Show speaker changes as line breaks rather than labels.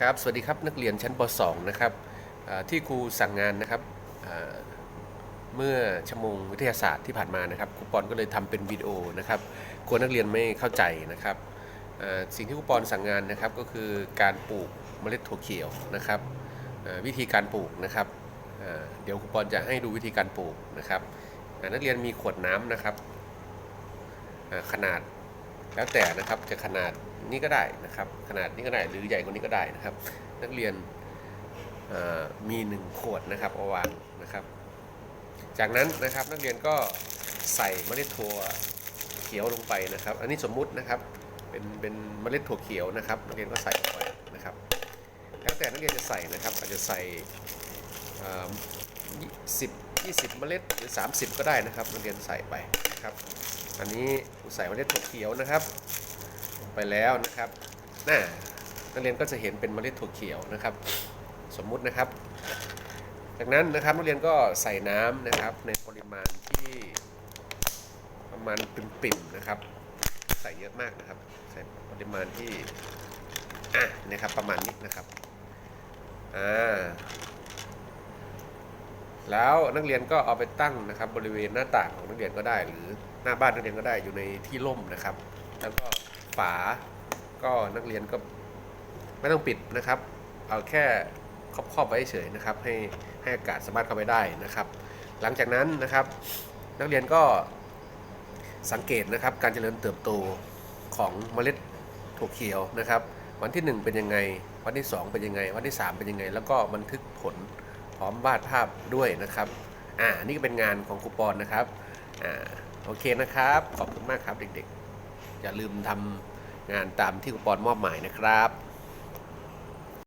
ครับสวัสดีครับนักเรียนชั้นป .2 นะครับที่ครูสั่งงานนะครับเมื่อชั่วโมงวิทยาศาสตร์ที่ผ่านมานะครับครูปอนก็เลยทำเป็นวิดีโอนะครับกลัวนักเรียนไม่เข้าใจนะครับสิ่งที่ครูปอนสั่งงานนะครับก็คือการปลูกเมล็ดถั่วเขียวนะครับวิธีการปลูกนะครับเดี๋ยวครูปอนจะให้ดูวิธีการปลูกนะครับนักเรียนมีขวดน้ำนะครับขนาดแล้วแต่นะครับจะขนาด นี้ก็ได้นะครับ ขนาดนี้ก็ได้หรือใหญ่กว่านี้ก็ได้นะครับ นักเรียนมีหนึ่งขวดนะครับเอาวางนะครับ จากนั้นนะครับนักเรียนก็ใส่เมล็ดถั่วเขียวลงไปนะครับ อันนี้สมมุตินะครับเป็นเป็นเมล็ดถั่วเขียวนะครับ นักเรียนก็ใส่ลงไปนะครับแล้วแต่นักเรียนจะใส่นะครับ อาจจะใส่สิบยี่สิบเมล็ดหรือ 30 ก็ได้นะครับนักเรียนใส่ไปนะครับ อันนี้ใส่เมล็ดถั่วเขียวนะครับ ไปแล้วนะครับน่านักเรียนก็จะเห็นเป็นเมล็ดถั่วเขียวนะครับ สมมุตินะครับ จากนั้นนะครับนักเรียนก็ใส่น้ำนะครับในปริมาณที่ประมาณปิ่มๆนะครับ ใส่เยอะมากนะครับ ใส่ปริมาณที่อะนะครับประมาณนี้นะครับอ่าแล้วนักเรียนก็เอาไปตั้งนะครับ บริเวณหน้าต่างของนักเรียนก็ได้ หรือหน้าบ้านนักเรียนก็ได้อยู่ในที่ร่มนะครับ แล้วก็ ฝา ก็นักเรียนก็ไม่ต้องปิดนะครับ เอาแค่ครอบๆไว้เฉยนะครับ ให้ให้อากาศสามารถเข้าไปได้นะครับ หลังจากนั้นนะครับ นักเรียนก็สังเกตนะครับ การเจริญเติบโตของเมล็ดถั่วเขียวนะครับ วันที่ 1 เป็นยังไง วันที่ 2 เป็นยังไง วันที่ 3 เป็นยังไง แล้วก็บันทึกผลพร้อมวาดภาพด้วยนะครับ อ่า นี่ก็เป็นงานของครูปอนนะครับ อ่า โอเคนะครับ ขอบคุณมากครับเด็กๆ อย่าลืมทำงานตามที่คุณปอนมอบหมายนะครับ